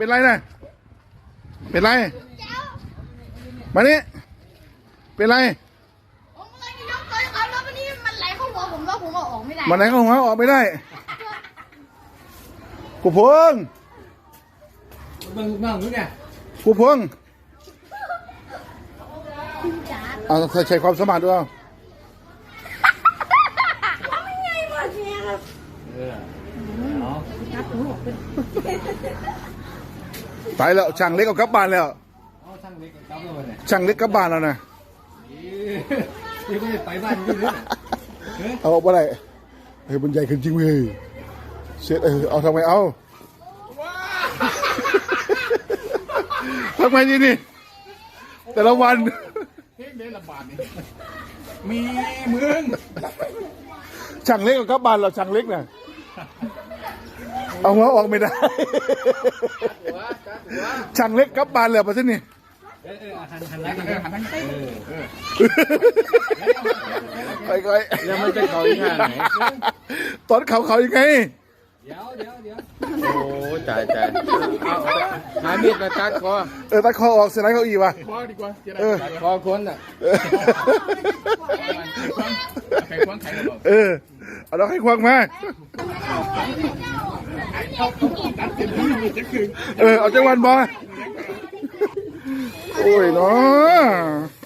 เป็นไรนะเป็นไรมานี่เป็นไรผมกำลังจะยกตัวครับแล้ววันนี้มันไหลเข้าหัวผมแล้วผมเอาออกไม่ได้มาไหนเข้าหัวออกไม่ได้กูพงมึงมึงมึงเนี่ยกูพงจ๋าเอาใช้ความสามารถด้วยเอาทำยังไงวะเนี่ยครับเออเอา ตายแล้วช่างเล็กเอากลับบ้านแล้วเอาช่างเล็กกับกลับแล้วเนี่ยช่างเล็กกลับบ้านแล้วนะนี่ก็ไปบ้านอยู่เลยเอาออกมาได้เฮ้ยมันใหญ่ขึ้นจริงเว้ยเสียเออเอาทำไมเอาทำไมนี่นี่แต่ละวันเฮ้ยเล่นระบาดนี่มีมึงช่างเล็กเอากลับบ้านเราช่างเล็กน่ะ เอาหัวออกไม่ได้ ช่างเล็กกลับบานแล้วปะสินี่นหันหลังหันหลังเออเออค่อยแล้วมันจะเขาอีกทางไหนตอนเขาเขายังไง ดี๋ยวเดี๋ยวเดี๋ยวโอ้ตายตายเอาหามีดมาตัดคอเออตาคอออกเสียไรเขาอีวะพอดีกว่าจะได้เออตัดคอคนอะเออใครคว้างใครก็บอกเออเอาเราให้ควงมาตัดเต็มที่มีจะคืนเออเอาจังหวันบอโอ้ยเนาะ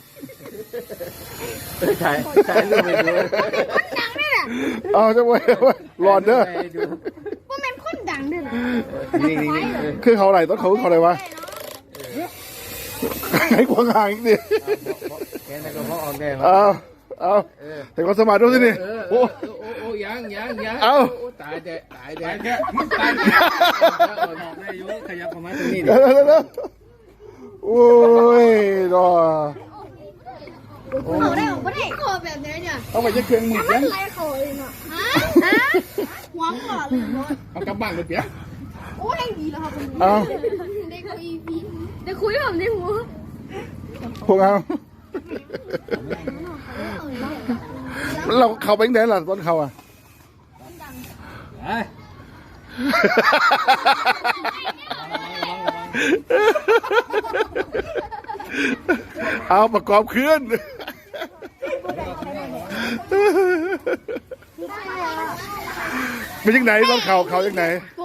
ถ่ายถ่ายรูปไปดูดังด้วยน่ะเอาจังหวันรอนเด้อ ให้ดู ว่ามันคน ดังด้วยนะนี่นี่นี่เออคือเขาไหนต้องเขาเขาอะไรวะให้ควงห่างอีกดิแค่นั้นก็พอออกได้ไหมเอาเอาเออให้ควา ออโอ้โอ้โอ้โอ้ยังยังยังเอ้าโตายแต่ตายแต่ตายแค่มึงตายแค่ออกได้อยู่ขยับเข้ามาตรงนี้ดิเดี๋ยวเดี๋ยวเดี๋ยวโอ้ยเนาะเขาได้ออกไม่ได้เขาแบบนี้เนี่ยเอาไปจะเครื่องมือมัยันงไหลเขาเลยเนาะฮะฮะหวังก่อนเลยเนาะเอากลับบ้านเลยเปียโอ้ยดีแล้วครับคุณเอาได้คุยพี่ได้คุยผมได้หัวพวกเอาเราเขาไปไหนล่ะตอนเขาอะไอ้เอาประกอบเคลื่อนเป็นยังไงตอนเขาเขายังไงป